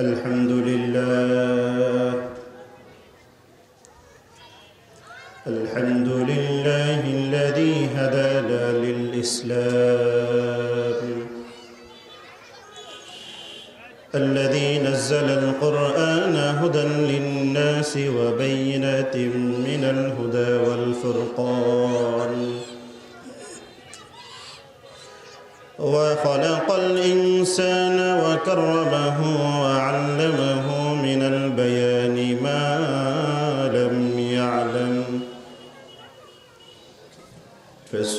الحمد لله. الحمد لله الذي هدانا للإسلام. الذي نزل القرآن هدى للناس وبينات من الهدى والفرقان. وخلق الإنسان وكرمه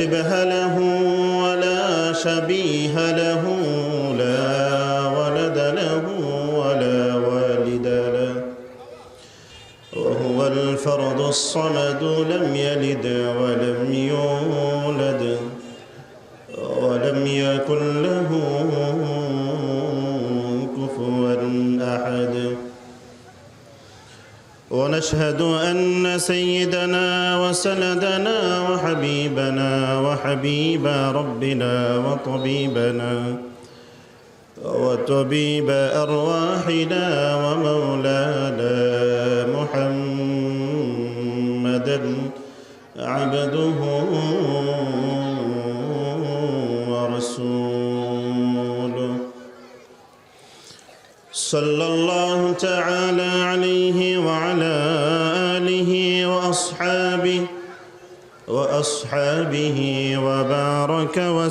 شبه له ولا شبيه له لا ولد له ولا والد له. وهو الفرد الصمد لم يلد ولم يولد ولم يكن له كفوا أحد. ونشهد أن سيدنا وسندنا وحبيبنا وحبيب ربنا وطبيبنا وطبيب أرواحنا ومولانا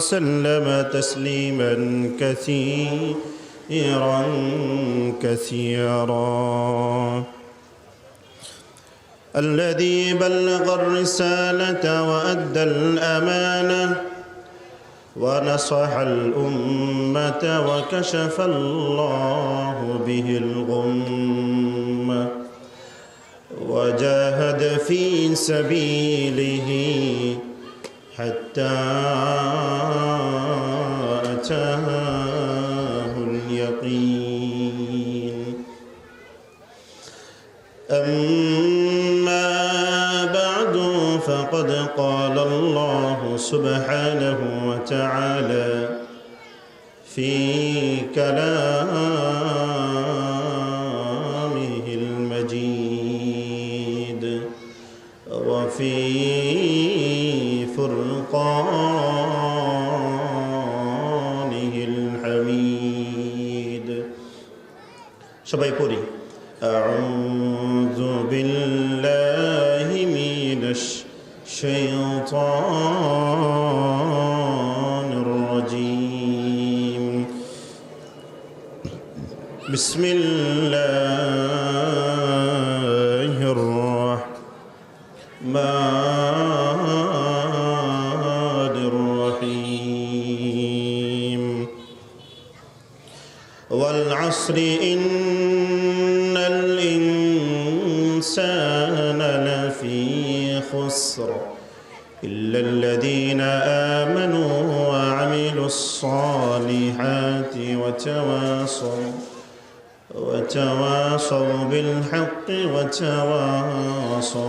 وسلم تسليما كثيرا كثيرا. الذي بلغ الرسالة وأدى الأمانة ونصح الأمة وكشف الله به الغمة وجاهد في سبيله حتى أتاه اليقين. أما بعد فقد قال الله سبحانه وتعالى في كلامه الرحمن الرحيم. والعصر إن الإنسان لفي خسر إلا الذين آمنوا وعملوا الصالحات وتواصوا وتواصوا بالحق وتواصوا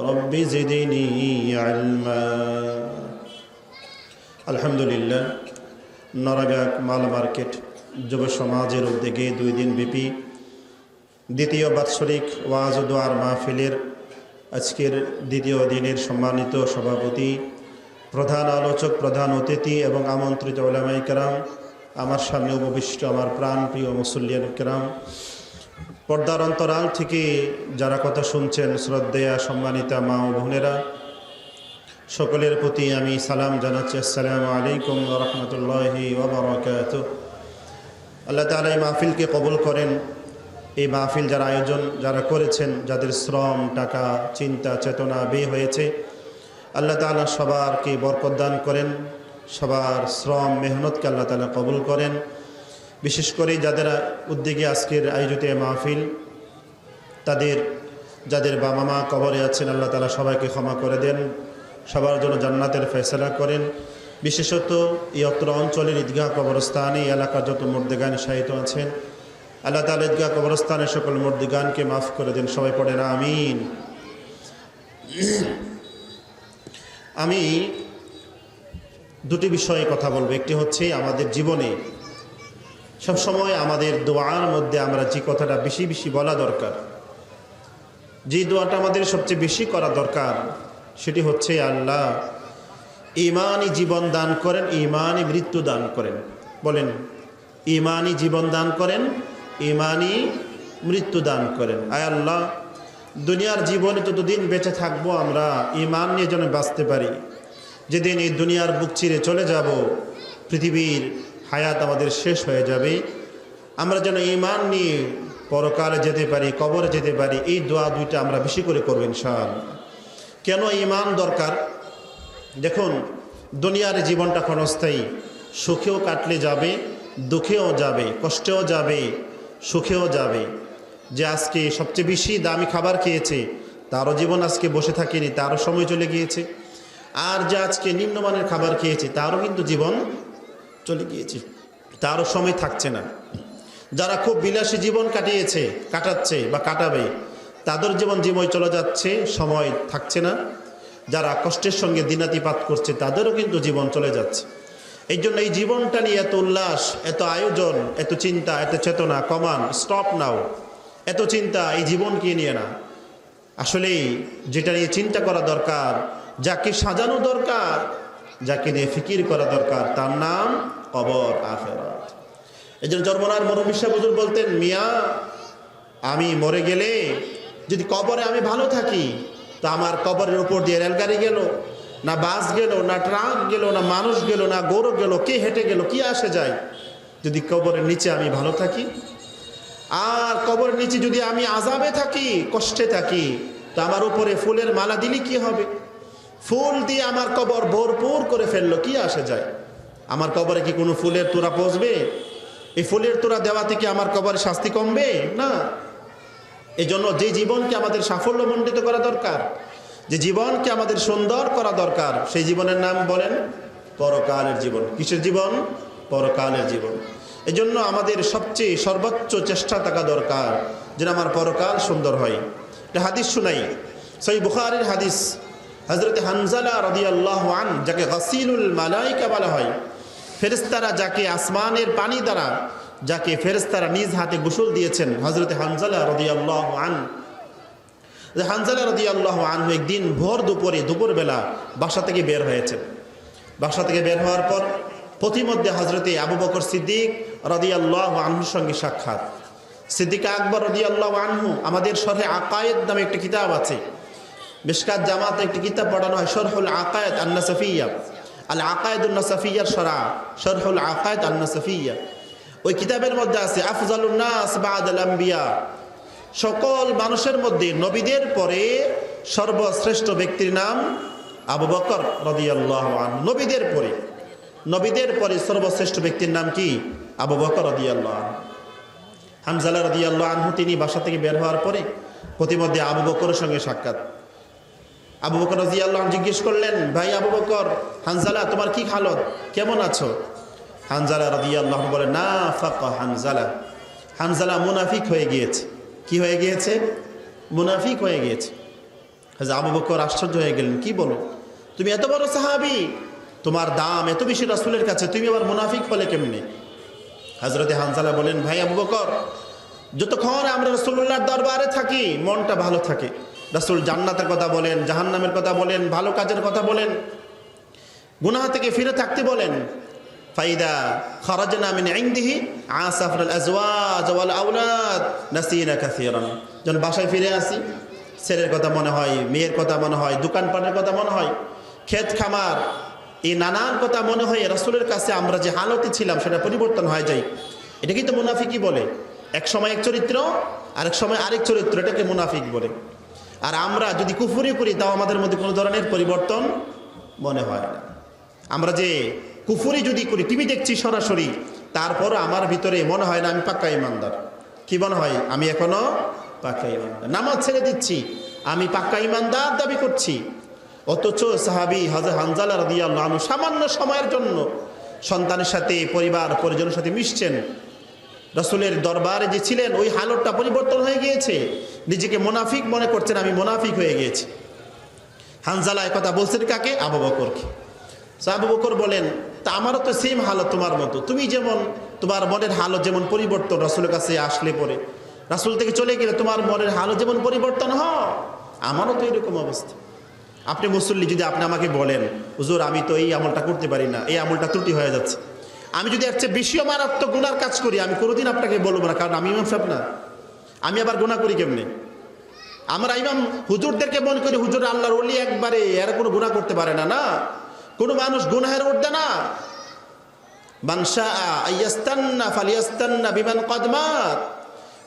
رب زدني علما আলহামদুলিল্লাহ নরাগাক মাল মার্কেট যুব সমাজের উদ্যোগে দুই দিন ব্যাপী দ্বিতীয় বাৎসরিক ওয়াজ ও দোয়ার মাহফিলের আজকের দ্বিতীয় দিনের সম্মানিত সভাপতি প্রধান আলোচক প্রধান অতিথি এবং আমন্ত্রিত ওলামাই কেরাম আমার সামনে উপবিষ্ট আমার প্রাণ প্রিয় মুসল্লিয়ান কেরাম পর্দার অন্তরাল থেকে যারা কথা শুনছেন, শ্রদ্ধেয়া সম্মানিতা মা ও বোনেরা, সকলের প্রতি আমি সালাম জানাচ্ছি। আসসালামু আলাইকুম রহমতুল্লাহি ওবরাকাত আল্লাহ তালা এই মাহফিলকে কবুল করেন। এই মাহফিল যারা আয়োজন যারা করেছেন, যাদের শ্রম, টাকা, চিন্তা, চেতনা বে হয়েছে, আল্লাহ তালা সবারকে বরকত দান করেন। সবার শ্রম, মেহনতকে আল্লাহ তালা কবুল করেন। বিশেষ করে যাদের উদ্যোগে আজকের আয়োজিত মাহফিল, তাদের, যাদের বাবা মা কবরে আছেন, আল্লাহ তালা সবাইকে ক্ষমা করে দেন, সবার জন্য জান্নাতের ফেসলা করেন। বিশেষত এই অত্র অঞ্চলের ঈদগাহ কবরস্থান এই এলাকার যত মর্দিগান সাহিত্য আছেন, আল্লাহ তালা ঈদগাহ কবরস্থানের সকল মর্দিগানকে মাফ করে দেন। সবাই পড়েন, আমিন। আমি দুটি বিষয়ে কথা বলব। একটি হচ্ছে আমাদের জীবনে সবসময় আমাদের দোয়ার মধ্যে আমরা যে কথাটা বেশি বেশি বলা দরকার, যে দোয়াটা আমাদের সবচেয়ে বেশি করা দরকার, সেটি হচ্ছে আল্লাহ, ইমানই জীবন দান করেন, ইমানই মৃত্যু দান করেন। বলেন, ইমানই জীবন দান করেন, ইমানই মৃত্যু দান করেন। আয় আল্লাহ, দুনিয়ার জীবনে ততদিন বেঁচে থাকব আমরা, ইমান নিয়ে যেন বাঁচতে পারি। যেদিন এই দুনিয়ার বুক চিরে চলে যাব, পৃথিবীর হায়াত আমাদের শেষ হয়ে যাবে। আমরা যেন ইমান নিয়ে পরকালে যেতে পারি, কবরে যেতে পারি, এই দোয়া দুইটা আমরা বেশি করে করব ইনশাল কেন ইমান দরকার? দেখুন, দুনিয়ার জীবনটা ক্ষণস্থায়ী। সুখেও কাটলে যাবে, দুঃখেও যাবে, কষ্টেও যাবে, সুখেও যাবে। যে আজকে সবচেয়ে বেশি দামি খাবার খেয়েছে, তারও জীবন আজকে বসে থাকেনি, তারও সময় চলে গিয়েছে। আর যে আজকে নিম্নমানের খাবার খেয়েছে, তারও কিন্তু জীবন চলে গিয়েছে। তারও সময় থাকছে না। যারা খুব বিলাসী জীবন কাটিয়েছে, কাটাচ্ছে বা কাটাবে, তাদের জীবন জীবন চলে যাচ্ছে, সময় থাকছে না। যারা কষ্টের সঙ্গে দিনাতিপাত করছে, তাদেরও কিন্তু জীবন চলে যাচ্ছে। এই জন্য এই জীবনটা নিয়ে এত উল্লাস, এত আয়োজন, এত চিন্তা, এত চেতনা, কমান স্টপ নাও। এত চিন্তা এই জীবনকে নিয়ে না। আসলেই যেটা নিয়ে চিন্তা করা দরকার, যাকে সাজানো দরকার, যাকে নিয়ে ফিকির করা দরকার, তার নাম কবর আখেরাত। এই জন্য জন্মনার মরমিশা বুজুর বলতেন, মিয়া, আমি মরে গেলে যদি কবরে আমি ভালো থাকি, তো আমার কবরের উপর দিয়ে রেলগাড়ি গেল, না বাস গেল, না ট্রাক গেল, না মানুষ গেল, না গৌরব গেল, কে হেঁটে গেল, কি আসে যায়? যদি কবরের নিচে আমি ভালো থাকি, আর কবরের নিচে যদি আমি আজাবে থাকি, কষ্টে থাকি, তো আমার উপরে ফুলের মালা দিলে কি হবে? ফুল দিয়ে আমার কবর ভরপুর করে ফেলল, কি আসে যায়? আমার কবরে কি কোনো ফুলের তোরা পচবে এই ফুলের তোরা দেওয়া থেকে আমার কবরে শাস্তি কমবে? না। এই জন্য যে জীবনকে আমাদের সাফল্যমণ্ডিত করা দরকার, যে জীবনকে আমাদের সুন্দর করা দরকার, সেই জীবনের নাম বলেন পরকালের জীবন। কিসের জীবন? পরকালের জীবন। এই জন্য আমাদের সবচেয়ে সর্বোচ্চ চেষ্টা থাকা দরকার যেন আমার পরকাল সুন্দর হয়। এটা হাদিস শুনাই। সই বুখারের হাদিস। হজরত হানজালা রদি আল্লাহ আন যাকে গসিলুল মালাইকা বলা হয়। ফেরেস্তারা যাকে আসমানের পানি দ্বারা, যাকে ফেরেস্তারা নিজ হাতে গোসল দিয়েছেন হজরত হানজালা রদি আল্লাহ আন হানজালা রদি আল্লাহ আন একদিন ভোর দুপুরে, দুপুরবেলা বাসা থেকে বের হয়েছেন। বাসা থেকে বের হওয়ার পর প্রতিমধ্যে হজরতে আবু বকর সিদ্দিক রদি আল্লাহ আনহুর সঙ্গে সাক্ষাৎ। সিদ্দিক আকবর রদি আল্লাহ আনহু, আমাদের শরহে আকায়েদ নামে একটি কিতাব আছে। মিসকাত জামাতে একটি কিতাব পড়ানো হয়, শরহুল আকায়েদ আন্না সফিয়া আল আকায়দুল্না সফিয়ার সরা, শরহুল আকায়েদ আন্না সফিয়া ওই কিতাবের মধ্যে আছে আফজালুন্নাস বাদ আল আম্বিয়া সকল মানুষের মধ্যে নবীদের পরে সর্বশ্রেষ্ঠ ব্যক্তির নাম আবু বকর রদিয়াল্লাহ নবীদের পরে নবীদের পরে সর্বশ্রেষ্ঠ ব্যক্তির নাম কি? আবু বকর রদিয়াল্লাহ হামজালা রদিয়াল্লাহ আনহু, তিনি বাসা থেকে বের হওয়ার পরে প্রতিমধ্যে আবু বকরের সঙ্গে সাক্ষাৎ। আবু বকর রদিয়াল্লাহ জিজ্ঞেস করলেন, ভাই আবু বকর, হানজালা, তোমার কি হালত? কেমন আছো? হানজালা রদিয়াল্লাহ বলে না ফাঁকা হানজালা। হানজালা মুনাফিক হয়ে গিয়েছে। কি হয়ে গিয়েছে? মুনাফিক হয়ে গিয়েছে। হাজা আবু বকর আশ্চর্য হয়ে গেলেন, কি বলো? তুমি এত বড় সাহাবি, তোমার দাম এত বেশি রাসুলের কাছে, তুমি আবার মুনাফিক হলে কেমনি? হাজরতে হানজালা বলেন, ভাই আবু বকর, যতক্ষণ আমরা রসুল্লাহর দরবারে থাকি, মনটা ভালো থাকে। রাসুল জান্নাতের কথা বলেন, জাহান্নামের কথা বলেন, ভালো কাজের কথা বলেন, গুনাহ থেকে ফিরে থাকতে বলেন। ফাইদা খরাজনা মিন ইনদিহি আসাফরাল আজওয়াজ ওয়াল আওলাদ নাসিনা কাসীরান। যখন বাসায় ফিরে আসি, ছেলের কথা মনে হয়, মেয়ের কথা মনে হয়, দোকানপাটের কথা মনে হয়, ক্ষেত খামার, এই নানান কথা মনে হয়, রাসূলের কাছে আমরা যে হালতে ছিলাম, সেটা পরিবর্তন হয়ে যায়। এটা কিন্তু মুনাফিকই বলে। এক সময় এক চরিত্র, আরেক সময় আরেক চরিত্র, এটাকে মুনাফিক বলে। আর আমরা যদি কুফুরি করি, তাও আমাদের মধ্যে কোনো ধরনের পরিবর্তন মনে হয় না। আমরা যে কুফুরি যদি করি, টিভি দেখছি সরাসরি তারপর আমার ভিতরে মনে হয় না আমি পাক্কা ইমানদার। কি মনে হয়? আমি এখনও পাক্কা ইমানদার। নামাজ ছেড়ে দিচ্ছি, আমি পাক্কা ইমানদার দাবি করছি। অথচ সাহাবি হাজার হানজালা রাদিয়াল্লাহু সামান্য সময়ের জন্য সন্তানের সাথে, পরিবার, পরিজনের সাথে মিশছেন। রসুলের দরবারে যে ছিলেন, ওই হালতটা পরিবর্তন হয়ে গিয়েছে। নিজেকে মোনাফিক মনে করছেন, আমি মোনাফিক হয়ে গিয়েছি। হানজালা কথা বলছেন কাকে? আবু বকরকে। আবু বকর বলেন, তা আমারও তো সেম হালত তোমার মতো। তুমি যেমন, তোমার মনের হালত যেমন পরিবর্তন রাসুলের কাছে আসলে পরে। রাসুল থেকে চলে গেলে তোমার মনের হালত যেমন পরিবর্তন হ আমারও তো এরকম অবস্থা। আপনি মুসল্লি যদি আপনি আমাকে বলেন, হুজুর, আমি তো এই আমলটা করতে পারি না, এই আমলটা ত্রুটি হয়ে যাচ্ছে। আমি যদি এর চেয়ে বেশিও মারাত্মক গুনার কাজ করি, আমি কোনোদিন আপনাকে বলব না, কারণ আমি ইমাম সাহেব না। আমি আবার গুণা করি কেমনি? আমরা ইমাম হুজুরদেরকে মনে করি হুজুর আল্লাহর অলি একবারে, এরা কোনো গুণা করতে পারে না না। কোনো মানুষ গুনাহের উঠবে না।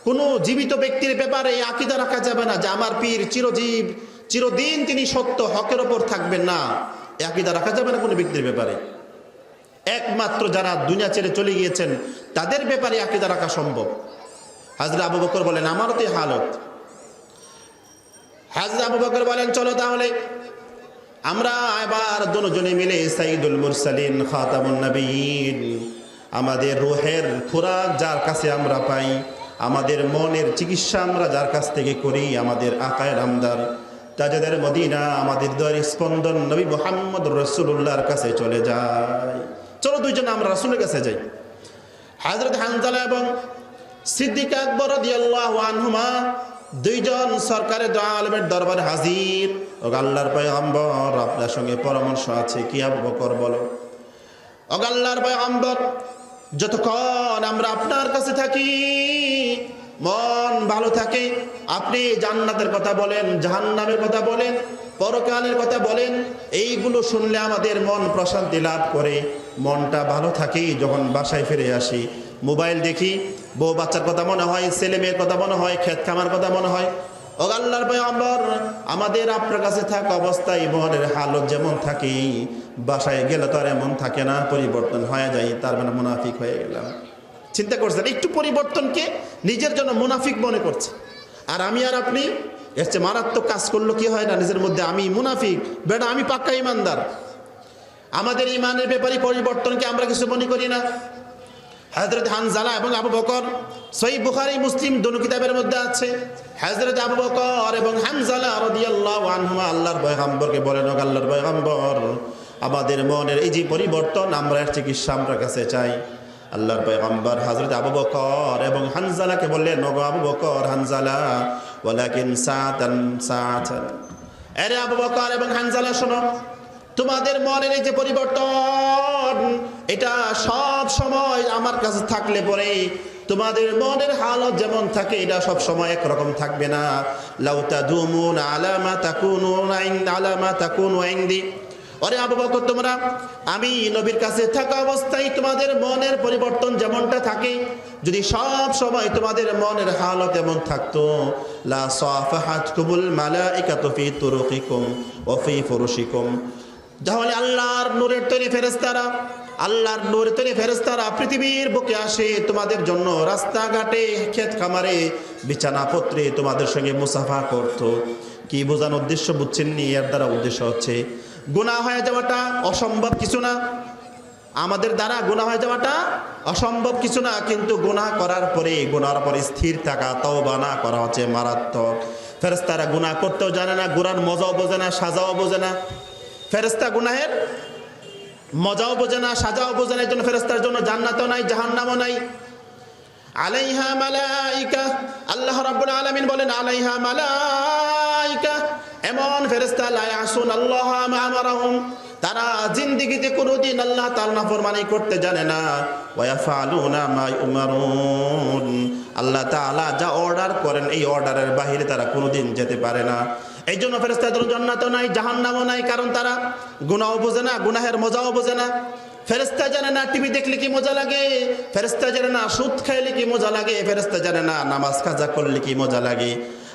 কোনো জীবিত ব্যক্তির ব্যাপারে আকিদা রাখা যাবে না যে আমার পীর চিরজীব, চিরদিন তিনি সত্য, হকের ওপর থাকবেন না। আকিদা রাখা যাবে না কোনো ব্যক্তির ব্যাপারে। একমাত্র যারা দুনিয়া ছেড়ে চলে গিয়েছেন, তাদের ব্যাপারে আকিদা রাখা সম্ভব। হাজরা আবু বকর বলেন, আমারও তো হালত। হাজরা আবু বকর বলেন, চলো তাহলে, আমরা এবার দুজনে মিলে সাইদুল মুরসালিন, খাতামুন নবীন, আমাদের রুহের খোরাক যার কাছে আমরা পাই, আমাদের মনের চিকিৎসা আমরা যার কাছ থেকে করি, আমাদের আকায় আমদার, তাজাদের মদিনা, আমাদের দর স্পন্দন নবী মোহাম্মদ রসুল্লাহর কাছে চলে যায়। চলো দুইজন আমরা রসুলের কাছে যাই। হাজরত হানজালা এবং সিদ্দিক আকবর আনহুমা দুইজন সরকারের আলমের দরবারে হাজির। ও আল্লাহর পয়গম্বর, আপনার সঙ্গে পরামর্শ আছে কি বকর বলো? অগাল্লার পয়গম্বর, যতক্ষণ আমরা আপনার কাছে থাকি মন ভালো থাকে, আপনি জান্নাতের কথা বলেন, জাহান্নামের কথা বলেন, পরকালের কথা বলেন, এইগুলো শুনলে আমাদের মন প্রশান্তি লাভ করে। মনটা ভালো থাকে যখন বাসায় ফিরে আসি। মোবাইল দেখি, বউ বাচ্চার কথা মনে হয়, ছেলে মেয়ের কথা মনে হয়, ক্ষেত খামার কথা মনে হয়। ও আল্লাহর পয়গম্বর, আমাদের আপনার কাছে থাকা অবস্থায় মনের হালত যেমন থাকে বাসায় গেলে তো আর এমন থাকে না, পরিবর্তন হয়ে যায়, তার মানে মুনাফিক হয়ে গেলাম। চিন্তা করছেন, একটু পরিবর্তনকে নিজের জন্য মুনাফিক মনে করছে। আর আমি আর আপনি, এর চেয়ে মারাত্মক কাজ করল কি হয় না? নিজের মধ্যে আমি মুনাফিক। বেটা, আমি পাক্কা ইমানদার। আমাদের ইমানের ব্যাপারে পরিবর্তনকে আমরা কিছু মনে করি না। হজরত হানজালা এবং আবু বকর সই বুখারি, মুসলিম দোনো কিতাবের মধ্যে আছে। হজরত আবু বকর এবং হানজালা রাদিয়াল্লাহু আনহুমা, আল্লাহর পয়গম্বরকে বলেন আল্লাহর পয়গম্বর, আমাদের মনের এই যে পরিবর্তন, আমরা চিকিৎসা আমরা কাছে চাই। আল্লাহর পয়গম্বর হজরত আবু বকর এবং হানজালাকে বললেন, ওগো আবু বকর, হানজালা, ওয়ালাকিন সাতান সাতান। আরে আবু বকর এবং হানজালা, শোনো, তোমাদের মনের এই যে পরিবর্তন, এটা সব সময় আমার কাছে থাকলে পরে তোমাদের মনের হালত যেমন থাকে, এটা সব সময় একরকম থাকবে না। লাউতা দুমুন আলামা তাকুন আলামা তাকুন ওয়াইন্দি অরে আবু বকর, তোমরা, আমি নবীর কাছে থাকা অবস্থায় তোমাদের মনের পরিবর্তন যেমনটা থাকে, যদি সব সময় তোমাদের মনের হালত এমন থাকতো তাহলে আল্লাহর নূরের তৈরি ফেরেস্তারা আল্লাহর নূরের তৈরি ফেরেস্তারা পৃথিবীর বুকে আসে, তোমাদের জন্য রাস্তাঘাটে ক্ষেত খামারে বিছানাপত্রে তোমাদের সঙ্গে মুসাফা করত। কি বোঝানোর উদ্দেশ্য বুঝছেন নি এর দ্বারা উদ্দেশ্য হচ্ছে গুণা হয়ে যাওয়াটা অসম্ভব কিছু না। আমাদের দ্বারা গুণা হয়ে যাওয়াটা অসম্ভব কিছু না, কিন্তু গুনাহ করার পরে গুনার পরে স্থির থাকা, তওবা না করা হচ্ছে মারাত্মক। ফেরেস্তারা গুনাহ করতেও জানে না, গুনার মজাও বোঝে না, সাজাও বোঝে না। ফেরেস্তা গুনাহের মজাও বোঝে না, সাজাও বোঝে না জন্য ফেরেস্তার জন্য জান্নাতও নাই, জাহান্নামও নাই। আলাইহা মালাইকা, আল্লাহ রাব্বুল আলামিন বলেন, আলাইহা মালাইকা এমন ফেরেশতা, লা ইয়াসুন আল্লাহ আমারাহুম। তারা জিন্দেগিতে কোনোদিন আল্লাহ তাআলা নাফরমানি করতে জানে না। ওয়া ইয়াফআলুনা মা ইউমারুন। আল্লাহ তাআলা যা অর্ডার করেন, এই অর্ডারের বাইরে তারা কোনোদিন যেতে পারে না। এই জন্য ফেরেস্তাদের জান্নাতও নাই, জাহান্নামও নাই, কারণ তারা গুনাহও বোঝে না, গুনাহের মজাও বোঝে না। ফেরেস্তা জানে না, টিভি দেখলে কি মজা লাগে? ফেরেস্তা জানে না, সুদ খাইলে কি মজা লাগে? ফেরেস্তা জানে না, নামাজ কাজা করলে কি মজা লাগে?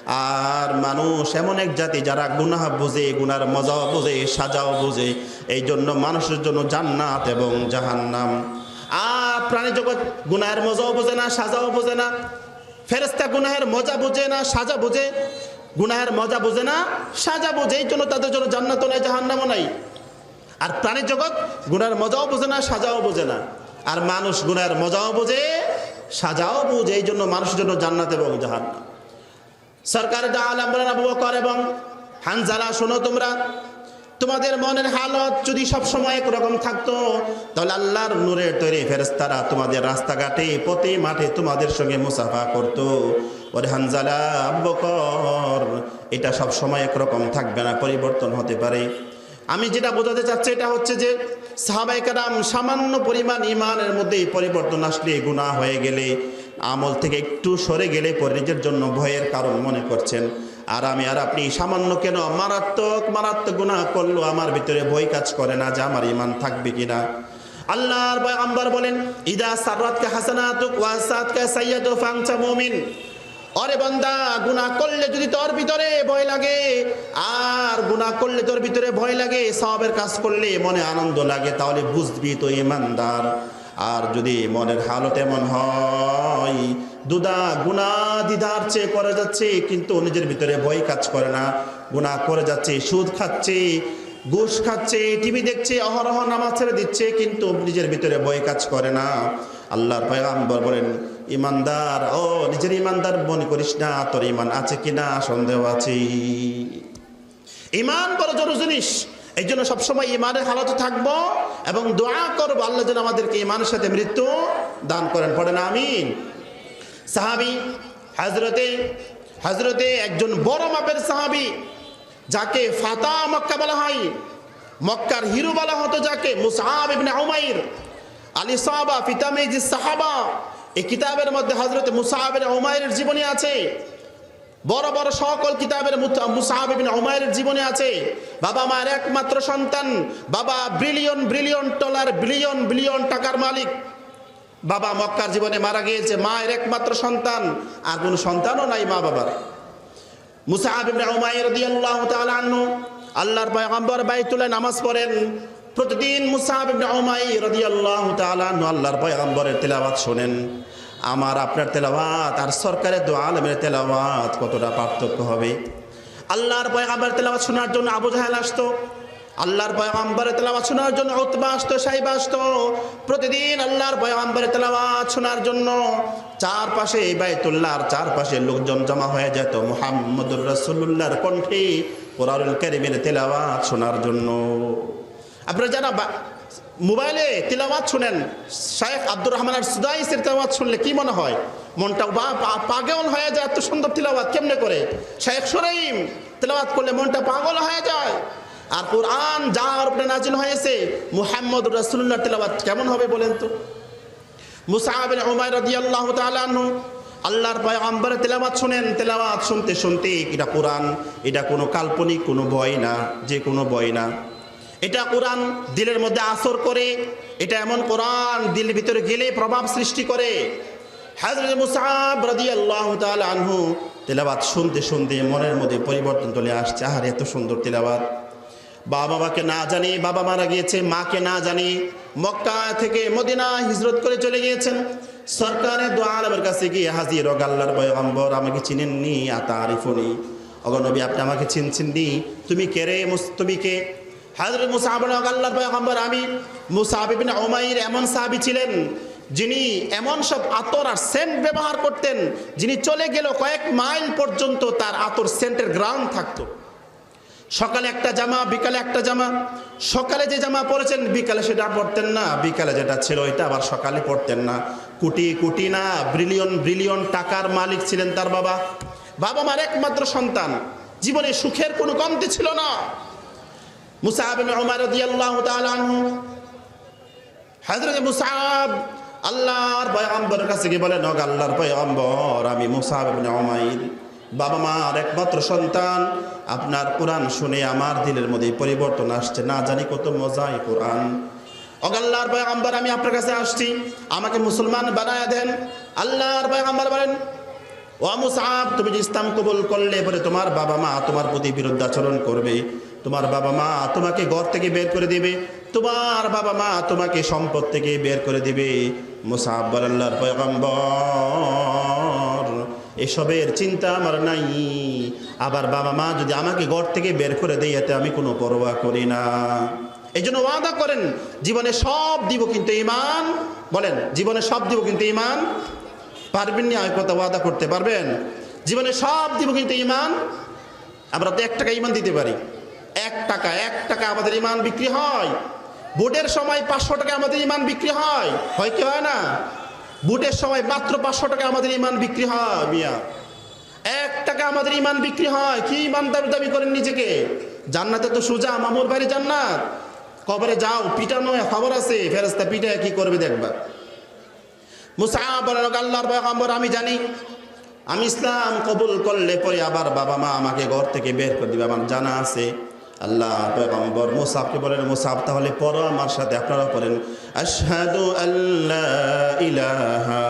আর মানুষ এমন এক জাতি যারা গুনাহ বোঝে, গুনার মজাও বোঝে, সাজাও বোঝে। এই জন্য মানুষের জন্য জান্নাত এবং জাহান্নাম। আর প্রাণী জগৎ গুনাহের মজাও বোঝে না, সাজাও বোঝে না। ফেরেস্তা গুনাহের মজা বোঝে না, সাজা বোঝে। গুনাহের মজা বোঝে না, সাজা বোঝে। এই জন্য তাদের জন্য জান্নাতও নাই, জাহান্নামও নাই। আর প্রাণী জগৎ গুনার মজাও বোঝে না, সাজাও বোঝে না। আর মানুষ গুনার মজাও বোঝে, সাজাও বোঝে। এই জন্য মানুষের জন্য জান্নাত এবং জাহান্নাম। সরকার আলম বলেন আবু বকর এবং হানজালা, শোনো তোমরা। তোমাদের মনের হালত যদি সব সময় একরকম থাকতো, তাহলে আল্লাহর নূরের তৈরি ফেরেস্তারা তোমাদের রাস্তাঘাটে, পথে, মাঠে তোমাদের সঙ্গে মুসাফা করতো। ওরে হানজালা, আবু বকর, এটা সব সময় একরকম থাকবে না, পরিবর্তন হতে পারে। আমি যেটা বোঝাতে চাচ্ছি, এটা হচ্ছে যে সাহাবাই কারাম সামান্য পরিমাণ ইমানের মধ্যে পরিবর্তন আসলে গুণা হয়ে গেলে। আমল থেকে একটু সরে গেলে পরে নিজের জন্য ভয়ের কারণ মনে করছেন। আর আমি, আর আপনি সামান্য কেন? মারাত্মক মারাত্মক গুণা করল আমার ভিতরে ভয় কাজ করে না যে আমার ইমান থাকবে কিনা। আল্লাহর আম্বার বলেন, ইদা সাররাতকা হাসানাতুক ওয়া সাতকা সাইয়াতু ফাংচা মুমিন। অরে বান্দা, গুনাহ করলে যদি তোর ভিতরে ভয় লাগে, আর গুনাহ করলে তোর ভিতরে ভয় লাগে, সবের কাজ করলে মনে আনন্দ লাগে, তাহলে বুঝবি তো ইমানদার আর যদি মনের হালত এমন হয়, দুদা গুনা দিদার চেয়ে করে যাচ্ছে, কিন্তু নিজের ভিতরে ভয় কাজ করে না। গুনাহ করে যাচ্ছে, সুদ খাচ্ছে, ঘুষ খাচ্ছে, টিভি দেখছে, অহরহ নামাজ ছেড়ে দিচ্ছে, কিন্তু নিজের ভিতরে ভয় কাজ করে না। আল্লাহর পয়গাম্বর বলেন, ইমানদার, ও নিজের ইমানদার, মনে করিস না, তোর ইমান আছে কিনা? সন্দেহ আছে। ইমান বড় জরুরি জিনিস। এই জন্য সবসময় ইমানের হালতে থাকব এবং দোয়া করব আল্লাহ যেন আমাদেরকে ইমানের সাথে মৃত্যু দান করেন। পড়েন আমিন। সাহাবি হাজরতে হাজরতে একজন বড় মাপের সাহাবি, যাকে ফাতা মক্কা বলা হয়, মক্কার হিরো বলা হতো যাকে মুসাহাব ইবনে উমাইর আলী সাহাবা ফিতামেজি সাহাবা। এই কিতাবের মধ্যে হজরত মুসাহাবের উমায়ের জীবনী আছে। বড় বড় সকল কিতাবের মুসাহাব ইবনে উমায়ের জীবনে আছে। বাবা মায়ের একমাত্র সন্তান। বাবা billion billion dollar, billion billion টাকার মালিক। বাবা মক্কার জীবনে মারা গিয়েছে, মায়ের একমাত্র সন্তান। আর কোনো সন্তানও নাই মা বাবার। মুসাহাব ইবনে উমাইর রাদিয়াল্লাহু তাআলা আনহু আল্লাহর পয়গম্বর বাইতুল্লাহ নামাজ পড়েন। প্রতিদিন মুসাহাব ইবনে উমাইর রাদিয়াল্লাহু আনহু আল্লাহর পয়গম্বরের তেলাওয়াত শুনেন। আমার আপনার তেলাওয়াত আর সরকারের দোয়া আলমের তেলাওয়াত কতটা পার্থক্য হবে? আল্লাহর পয়গম্বরের তেলাওয়াত শোনার জন্য আবু জাহেল আসতো, আল্লাহর পয়গম্বরের তেলাওয়াত শোনার জন্য উতবা আসতো, সাইবা আসতো। প্রতিদিন আল্লাহর পয়গম্বরের তেলাওয়াত শোনার জন্য চারপাশে বাইতুল্লাহর চারপাশে লোকজন জমা হয়ে যেত। মুহাম্মদুর রাসূলুল্লাহর কণ্ঠে কোরআনুল কারীমের তেলাওয়াত শোনার জন্য। আপনারা যারা মোবাইলে তেলাওয়াত শুনেন। শায়েখ আব্দুর রহমানের সুদাইসের তেলাওয়াত শুনলে কি মনে হয়? মনটা বা পাগল হয়ে যায়, এত সুন্দর তেলাওয়াত কেমনে করে? শায়েখ সুরাইম তেলাওয়াত করলে মনটা পাগল হয়ে যায়। আর কোরআন যার উপরে নাজিল হয়েছে, মুহাম্মদ রাসূলুল্লাহ তেলাওয়াত কেমন হবে বলেন তো? মুসাহাব বিন উমাইর রাদিয়াল্লাহু তাআলা আনহু, আল্লাহর পয়গম্বরের তেলাওয়াত শুনেন, তেলাওয়াত শুনতে শুনতে, এটা কোরআন, এটা কোনো কাল্পনিক কোনো বই না, যে কোনো বই না। এটা কোরআন দিলের মধ্যে আসর করে, এটা এমন কোরআন দিলের ভিতরে গেলে প্রভাব সৃষ্টি করে। হাজরত মুসাহাব রাদিয়াল্লাহু তাআলা আনহু তেলাওয়াত শুনতে শুনতে মনের মধ্যে পরিবর্তন চলে আসছে। আর এত সুন্দর তেলাওয়াত। বাবা বাবাকে না জানি, বাবা মারা গিয়েছে, মাকে না জানি, মক্কা থেকে মদিনা হিজরত করে চলে গিয়েছেন। সরকারের দোয়া কাছে গিয়ে হাজির, ও গাল্লার বয়গম্বর আমাকে চিনেননি আতা আরিফনি অগনবী আপনি আমাকে চিনছেন নি তুমি কে রে তুমি কে? হাজরত মুসাহাব আল্লাহর পয়গম্বর আমি মুসাহাব ইবনে উমাইর এমন সাহাবী ছিলেন যিনি এমন সব আতর আর সেন্ট ব্যবহার করতেন যিনি চলে গেল কয়েক মাইল পর্যন্ত তার আতর সেন্টের গ্রাউন্ড থাকতো। সকালে একটা জামা, বিকালে একটা জামা, সকালে যে জামা পরেছেন, বিকালে সেটা পরতেন না, বিকালে যেটা ছিল ওইটা আবার সকালে পরতেন না। কোটি কোটি না, ব্রিলিয়ন ব্রিলিয়ন টাকার মালিক ছিলেন তার বাবা। বাবা মার একমাত্র সন্তান। জীবনে সুখের কোনো কমতি ছিল না। কাছে বলেন আমি একমাত্র সন্তান। আপনার কোরআন শুনে আমার দিলের মধ্যে পরিবর্তন আসছে, না জানি কত মজাই কোরআন। অগাল্লাহর পয়গম্বর, আমি আপনার কাছে আসছি। আমাকে মুসলমান বানায় দেন। আল্লাহর পয়গম্বর বলেন, ও মুসাহাব তুমি ইসলাম কবুল করলে পরে তোমার বাবা মা তোমার প্রতি বিরুদ্ধাচরণ করবে। তোমার বাবা মা তোমাকে ঘর থেকে বের করে দিবে। তোমার বাবা মা তোমাকে সম্পদ থেকে বের করে দিবে। মুসাহাব বল আল্লাহর পয়গম্বর, এসবের চিন্তা আমার নাই। আবার বাবা মা যদি আমাকে ঘর থেকে বের করে দেয়, এতে আমি কোনো পরোয়া করি না। এই জন্য ওয়াদা করেন, জীবনে সব দিব কিন্তু ইমান বলেন, জীবনে সব দিব কিন্তু ইমান পারবেন না কথা ওয়াদা করতে পারবেন? জীবনে সব দিব কিন্তু ইমান আমরা তো এক টাকা ইমান দিতে পারি। এক টাকা এক টাকা আমাদের ইমান বিক্রি হয়। বুটের সময় পাঁচশো টাকা আমাদের ইমান বিক্রি হয়। হয় কি হয় না? বুটের সময় মাত্র পাঁচশো টাকা আমাদের ইমান বিক্রি হয়, মিয়া। এক টাকা আমাদের ইমান বিক্রি হয়। কি ইমান দাবি দাবি করেন নিজেকে? জান্নাতে তো সোজা, মামুর বাড়ি জান্নাত। কবরে যাও, পিটানো খবর আছে। ফেরস্তা পিঠে কি করবে দেখবা? বলেন আল্লাহর পয়গম্বর, আমি জানি। আমি ইসলাম কবুল করলে পরে আবার বাবা মা আমাকে ঘর থেকে বের করে দিবে। আমার জানা আছে। আল্লাহ পয়গম্বর মুসাফকে বলেন মুসাফ তাহলে পড়ো আমার সাথে, আপনারা পড়েন। আশহাদু আল্লাহ ইলাহা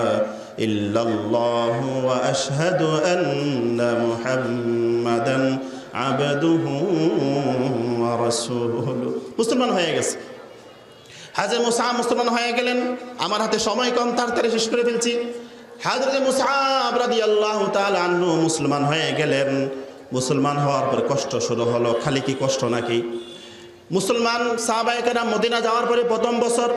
ইল্লাল্লাহু ওয়া আশহাদু আন্না মুহাম্মাদান আবদুহু ওয়া রাসূলুহু। মুসলমান হয়ে গেছে। হাজর মুসা মুসলমান হয়ে গেলেন। আমার হাতে সময় কম, তাড়াতাড়ি শেষ করে ফেলছি। হাজরত মুসাব রাদি আল্লাহ আন্নু মুসলমান হয়ে গেলেন। মুসলমান হওয়ার পরে কষ্ট শুরু হলো, খালি কি কষ্ট নাকি? মুসলমান সাহবায়কেরা মদিনা যাওয়ার পরে প্রথম বছর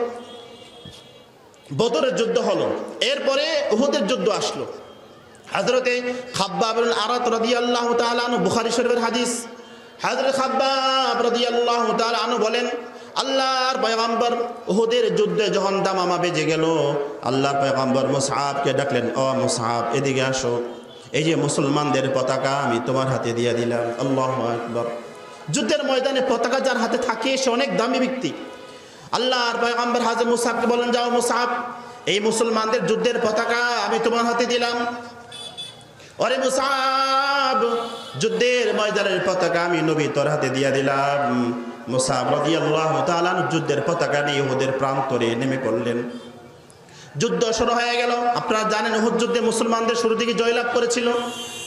বদরের যুদ্ধ হলো, এরপরে উহুদের যুদ্ধ আসলো। হাজরতে খাব্বাব আরাত রদি আল্লাহ তালু বুখারি শরীফের হাদিস। হাজরত খাব্বাব রাদি আল্লাহ তালু বলেন, আল্লাহর পয়গাম্বর উহুদের যুদ্ধে যখন দামামা বেজে গেল, আল্লাহর পয়গাম্বর মুসাহাবকে ডাকলেন, ও মুসাহাব এদিকে আসো। এই যে মুসলমানদের পতাকা আমি তোমার হাতে দিয়ে দিলাম। আল্লাহ আকবর। যুদ্ধের ময়দানে পতাকা যার হাতে থাকে, সে অনেক দামি ব্যক্তি। আল্লাহর পয়গাম্বর হাজর মুসাহাবকে বলেন, যাও মুসাহাব এই মুসলমানদের যুদ্ধের পতাকা আমি তোমার হাতে দিলাম। অরে মুসাহাব যুদ্ধের ময়দানের পতাকা আমি নবী তোর হাতে দিয়ে দিলাম। মুসাহাব রাদিয়াল্লাহু তাআলা যুদ্ধের পতাকা নিয়ে ওদের প্রান্তরে নেমে পড়লেন। যুদ্ধ শুরু হয়ে গেল। আপনারা জানেন উহুদ যুদ্ধে মুসলমানদের শুরু থেকে জয়লাভ করেছিল।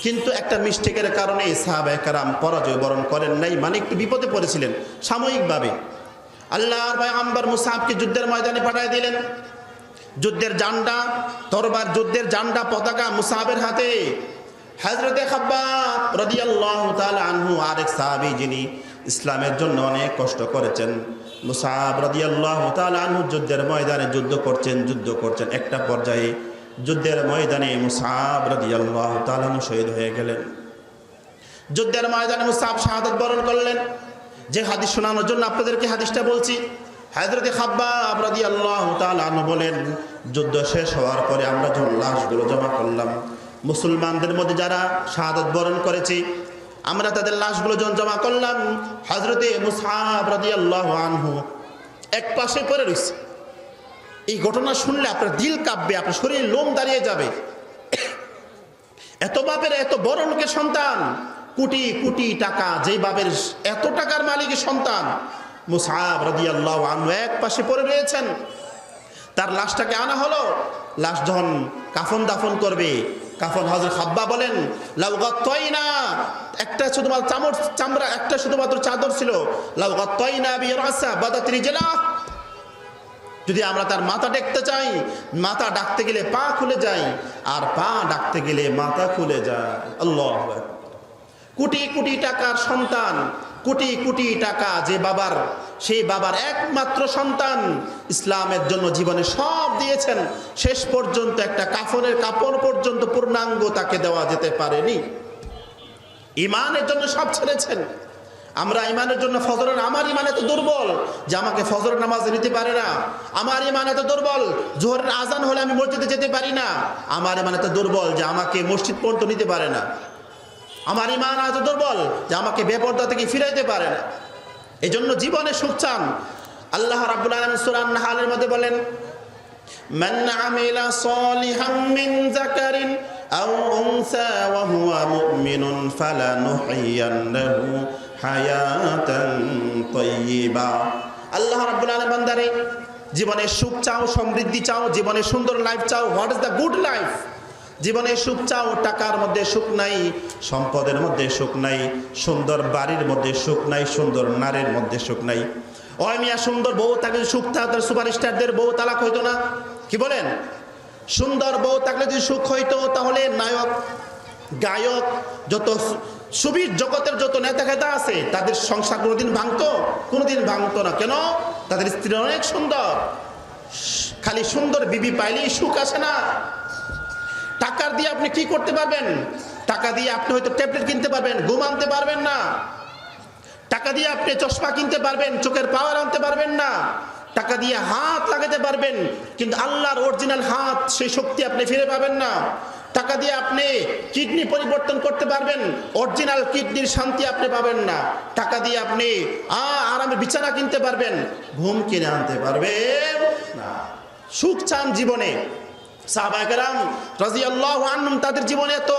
কিন্তু একটা মিস্টেকের কারণে সাহাবায়ে কারাম পরাজয় বরণ করেন নাই মানে একটু বিপদে পড়েছিলেন সাময়িকভাবে। আল্লাহর পয়গম্বর মুসাহাবকে যুদ্ধের ময়দানে পাঠিয়ে দিলেন। যুদ্ধের জান্ডা, তরবার যুদ্ধের জান্ডা পতাকা মুসাহাবের হাতে। হজরতে তাআলা আনহু আরেক সাহাবী যিনি ইসলামের জন্য অনেক কষ্ট করেছেন। মুসাহাব রাদিয়াল্লাহু তাআলা আনহু যুদ্ধের ময়দানে যুদ্ধ করছেন যুদ্ধ করছেন। একটা পর্যায়ে যুদ্ধের ময়দানে মুসাহাব রাদিয়াল্লাহু তাআলা আনহু শহীদ হয়ে গেলেন। যুদ্ধের ময়দানে মুসাহাব শাহাদাত বরণ করলেন। যে হাদিস শোনানোর জন্য আপনাদেরকে হাদিসটা বলছি। হায়দ্রতে খাব্বাব রাদিয়াল্লাহু তাআলা আনহু বলেন, যুদ্ধ শেষ হওয়ার পরে আমরা যখন লাশগুলো জমা করলাম, মুসলমানদের মধ্যে যারা শাহাদত বরণ করেছে আমরা তাদের লাশগুলো জমা করলাম। হজরতে আনহু এক পাশে পড়ে রয়েছে এই ঘটনা শুনলে আপনার দিল কাঁপবে, আপনার শরীর লোম দাঁড়িয়ে যাবে। এত বাপের এত বড় লোকের সন্তান, কোটি কোটি টাকা, যেই বাপের এত টাকার মালিকের সন্তান মুসাহাব রাদিয়াল্লাহু আনহু এক পাশে পড়ে রয়েছেন। তার লাশটাকে আনা হলো। লাশ যখন কাফন দাফন করবে কাফন হজর খাব্বা বলেন লাউগাত্তই না একটা শুধুমাত্র চামড় চামড়া, একটা শুধুমাত্র চাদর ছিল। লাউগাত্তই না বিরাসা বাদাত্রি জেলা যদি আমরা তার মাথা দেখতে চাই, মাথা ডাকতে গেলে পা খুলে যায়, আর পা ডাকতে গেলে মাথা খুলে যায়। আল্লাহ কোটি কোটি টাকার সন্তান কোটি কোটি টাকা যে বাবার, সেই বাবার একমাত্র সন্তান ইসলামের জন্য জীবনে সব দিয়েছেন। শেষ পর্যন্ত একটা কাফনের কাপড় পর্যন্ত পূর্ণাঙ্গ তাকে দেওয়া যেতে পারেনি। ইমানের জন্য সব ছেড়েছেন। আমরা ইমানের জন্য ফজরের, আমার ইমান এত দুর্বল যে আমাকে ফজরের নামাজ নিতে পারে না। আমার ইমান এত দুর্বল, জোহরের আজান হলে আমি মসজিদে যেতে পারি না। আমার ইমান এত দুর্বল যে আমাকে মসজিদ পর্যন্ত নিতে পারে না। আমার ইমান এত দুর্বল যে আমাকে বেপর্দা থেকে ফিরাইতে পারে না এই জন্য জীবনে সুখ চান আল্লাহ রাবুল আলম সুরান নাহালের মধ্যে বলেন من عمل صالحا من ذكر أو أنثى وهو مؤمن فلنحيينه حياة طيبة আল্লাহ রাব্বুল আলামিন বান্দারে জীবনে সুখ চাও সমৃদ্ধি চাও জীবনে সুন্দর লাইফ চাও what is the good life জীবনে সুখ চাও, টাকার মধ্যে সুখ নাই, সম্পদের মধ্যে সুখ নাই, সুন্দর বাড়ির মধ্যে সুখ নাই, সুন্দর নারীর মধ্যে সুখ নাই। ওই মিয়া, সুন্দর বউ, তাকে সুখ থাকতো, সুপারস্টারদের বউ তালাক হইতো না? কি বলেন? সুন্দর বউ থাকলে যদি সুখ হইতো, তাহলে নায়ক, গায়ক, যত সুবির জগতের যত নেতা খেতা আছে, তাদের সংসার কোনোদিন ভাঙতো? কোনোদিন ভাঙতো না। কেন? তাদের স্ত্রী অনেক সুন্দর। খালি সুন্দর বিবি পাইলেই সুখ আসে না। টাকার দিয়ে আপনি কি করতে পারবেন? টাকা দিয়ে আপনি হয়তো ট্যাবলেট কিনতে পারবেন, ঘুম আনতে পারবেন না। টাকা দিয়ে আপনি চশমা কিনতে পারবেন, চোখের পাওয়ার আনতে পারবেন না। টাকা দিয়ে হাত লাগাতে পারবেন, কিন্তু আল্লাহর অরিজিনাল হাত, সেই শক্তি আপনি ফিরে পাবেন না। টাকা দিয়ে আপনি কিডনি পরিবর্তন করতে পারবেন, অরিজিনাল কিডনির শান্তি আপনি পাবেন না। টাকা দিয়ে আপনি আরামে বিছানা কিনতে পারবেন, ঘুম কিনে আনতে পারবেন না। সুখ চান জীবনে। সাহাবাহাম রাজি আল্লাহ আন্নুম তাদের জীবনে এত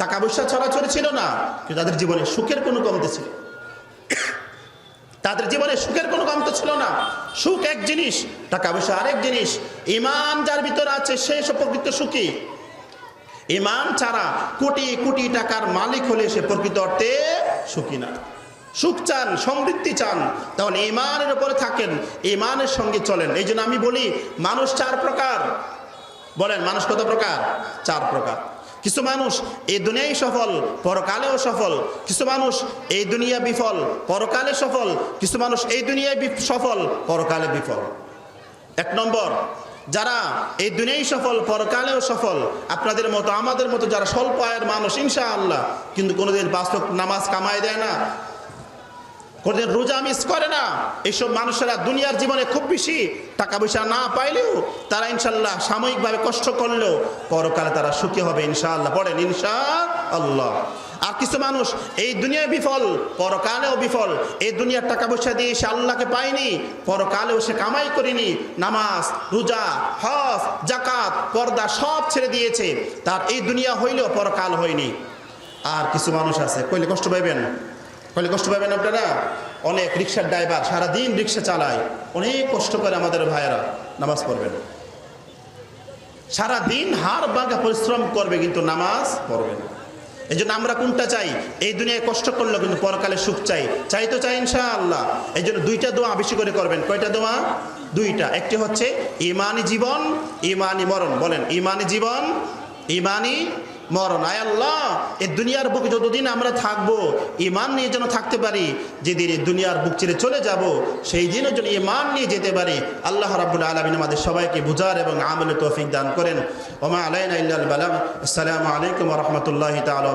টাকা পয়সা ছড়াছড়ি ছিল না, কিন্তু তাদের জীবনে সুখের কোনো কমতে ছিল। তাদের জীবনে সুখের কোনো কমতি ছিল না। সুখ এক জিনিস, টাকা পয়সা আরেক জিনিস। ইমান যার ভিতরে আছে, সে প্রকৃত সুখী। ইমান ছাড়া কোটি কোটি টাকার মালিক হলে সে প্রকৃত অর্থে সুখী না। সুখ চান, সমৃদ্ধি চান, তাহলে ইমানের উপরে থাকেন ইমানের সঙ্গে চলেন। এই আমি বলি, মানুষ চার প্রকার। বলেন, মানুষ কত প্রকার? চার প্রকার। কিছু মানুষ এই দুনিয়ায় সফল, পরকালেও সফল। কিছু মানুষ এই দুনিয়া বিফল, পরকালে সফল। কিছু মানুষ এই দুনিয়ায় সফল, পরকালে বিফল। এক নম্বর, যারা এই দুনিয়ায় সফল, পরকালেও সফল, আপনাদের মতো, আমাদের মতো যারা স্বল্প আয়ের মানুষ ইনশা আল্লাহ কিন্তু কোনোদিন বাস্তব নামাজ কামায় দেয় না কোনোদিন রোজা মিস করে না। এইসব মানুষেরা দুনিয়ার জীবনে খুব বেশি টাকা পয়সা না পাইলেও তারা ইনশাল্লাহ সাময়িকভাবে কষ্ট করলেও পরকালে তারা সুখী হবে ইনশাআল্লাহ পড়েন ইনশা আল্লাহ আর কিছু মানুষ, এই দুনিয়ায় বিফল, পরকালেও বিফল। এই দুনিয়ার টাকা পয়সা দিয়ে সে আল্লাহকে পায়নি, পরকালেও সে কামাই করেনি। নামাজ, রোজা, হজ জাকাত পর্দা সব ছেড়ে দিয়েছে। তার এই দুনিয়া হইলেও পরকাল হয়নি। আর কিছু মানুষ আছে, কইলে কষ্ট পাইবেন? কইলে কষ্ট পাবেন আপনারা? অনেক রিক্সার ড্রাইভার সারাদিন রিক্সা চালায়। অনেক কষ্ট করে আমাদের ভাইয়েরা নামাজ পড়বেন। সারাদিন হার বাঁকা পরিশ্রম করবে কিন্তু নামাজ পড়বে না। এই জন্য আমরা কোনটা চাই? এই দুনিয়ায় কষ্ট করলেও কিন্তু পরকালে সুখ চাই। চাই তো চাই ইনশা আল্লাহ এই জন্য দুইটা দোয়া বেশি করে করবেন। কয়টা দোয়া? দুইটা। একটি হচ্ছে, ইমানি জীবন, ইমানি মরণ। বলেন, ইমানি জীবন, ইমানি মরণ। আয় আল্লাহ, এই দুনিয়ার বুকে যতদিন আমরা থাকব ইমান নিয়ে যেন থাকতে পারি, যেদিন এই দুনিয়ার বুক ছেড়ে চলে যাব, সেই দিনের জন্য ইমান নিয়ে যেতে পারি। আল্লাহ রাবুল আলমিন আমাদের সবাইকে বুঝার এবং আমলে তৌফিক দান করেন। ওমা আলাইনা ইল্লাল আসসালামু আলাইকুম রহমতুল্লাহ তালা